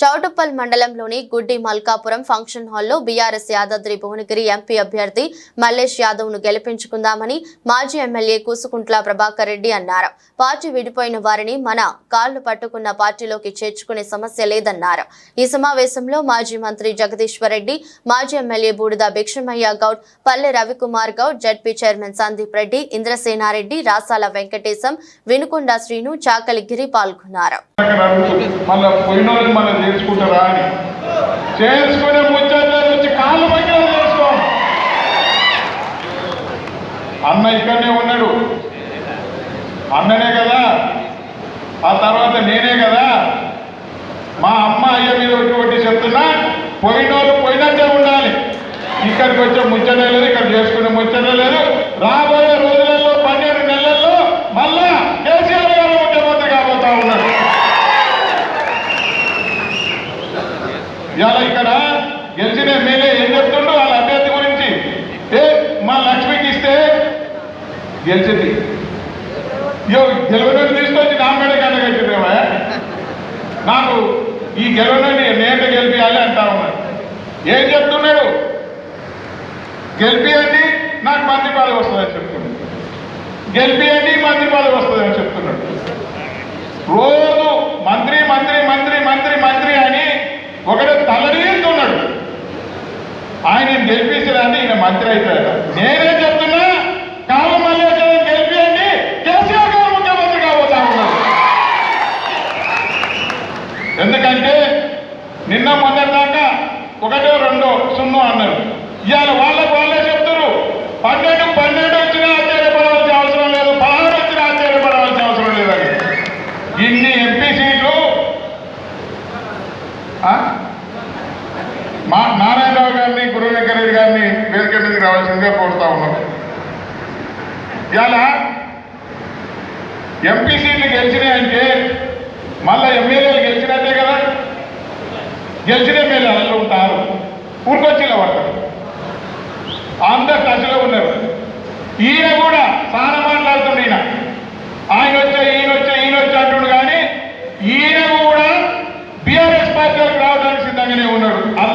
చౌటుప్పల్ మండలంలోని గుడ్డి మల్కాపురం ఫంక్షన్ హాల్లో BRS Yadadri Bhuvanagiri MP అభ్యర్థి మల్లేష్ యాదవ్ను గెలిపించుకుందామని మాజీ ఎమ్మెల్యే కూసుకుంట్ల ప్రభాకర్ రెడ్డి అన్నారు. పార్టీ విడిపోయిన వారిని మన కాళ్ళు పట్టుకున్న పార్టీలోకి చేర్చుకునే సమస్య లేదన్నారు. ఈ సమావేశంలో మాజీ మంత్రి జగదీశ్వర్ రెడ్డి మాజీ ఎమ్మెల్యే బూడిద భిక్షమయ్య గౌడ్ పల్లె రవికుమార్ గౌడ్ జడ్పీ చైర్మన్ సందీప్ రెడ్డి ఇంద్రసేనారెడ్డి రాసాల వెంకటేశం వినుకొండ శ్రీను చాకలి గిరి పాల్గొన్నారు చేసుకుంటారా అని. చేసుకునే ముచ్చట్లు వచ్చి కాళ్ళు పక్కన చేసుకో అన్న ఇక్కడనే ఉన్నాడు. అన్ననే కదా. ఆ తర్వాత నేనే కదా. మా అమ్మ అయ్య మీద ఒకటి చెప్తున్నా పోయిన వాళ్ళు పోయినట్టే ఉండాలి. ఇక్కడికి వచ్చే ముచ్చట లేదు ఇక్కడ చేసుకునే ముచ్చట లేదు. రాబో రోజులలో పన్నెండు నెలల్లో మళ్ళా కేసీఆర్ గారు ముఖ్యమంత్రి కాబోతా ఉన్నారు ఇవాళ ఇక్కడ గెలిచిన ఎమ్మెల్యే ఏం చెప్తుండో వాళ్ళ అభ్యర్థి గురించి. ఏ మా లక్ష్మికి ఇస్తే గెలిచింది. ఇయో గెలవనని తీసుకొచ్చి నా మీద కట్టగట్టిరేమా నాకు ఈ గెలవనని నేను గెలిపియాలి అంటా ఉన్నాడు ఏం చెప్తున్నాడు? గెలిపియండి నాకు మంత్రి పదవి వస్తుందని చెప్తున్నాడు. గెలిపియండి మంత్రి పదవి వస్తుందని చెప్తున్నాడు రోజు మంత్రి మంత్రి మంత్రి మంత్రి మంత్రి అని ఒకడు తలనీరుతున్నాడు ఆయన గెలిపిస్తాడని ఈయన మంత్రి అవుతాడట నేనే చెప్తున్నా? కాలు మల్లేశ్వరం గెలిపియండి. కేసీఆర్ గారు ముఖ్యమంత్రి కాబోతా ఉన్నారు ఎందుకంటే నిన్న మొదటి దాకా ఒకటో రెండో సున్నో అన్నారు. ఇవాళ వాళ్ళకు వాళ్ళే చెప్తారు పన్నెండు పన్నెండు వచ్చినా ఆశ్చర్యపడవలసిన అవసరం లేదు. పదహారు వచ్చినా ఆశ్చర్యపడవలసిన అవసరం లేదని. ఇన్ని ఎంపీ సీట్లు ఆ? మా నారాయణరావు గారిని గురువు వెంకరెడ్డి గారిని వేదిక మీదకి రావాల్సిందిగా కోరుతా ఉన్నాం. ఇలా ఎంపీ సీట్లు గెలిచినాయంటే మళ్ళా ఎమ్మెల్యేలు గెలిచినట్టే కదా? గెలిచిన ఎమ్మెల్యే అందులో ఉంటారు. ఊరికొచ్చి ఇలా పడతారు అందరు టచ్లో ఉన్నారు. ఈయన కూడా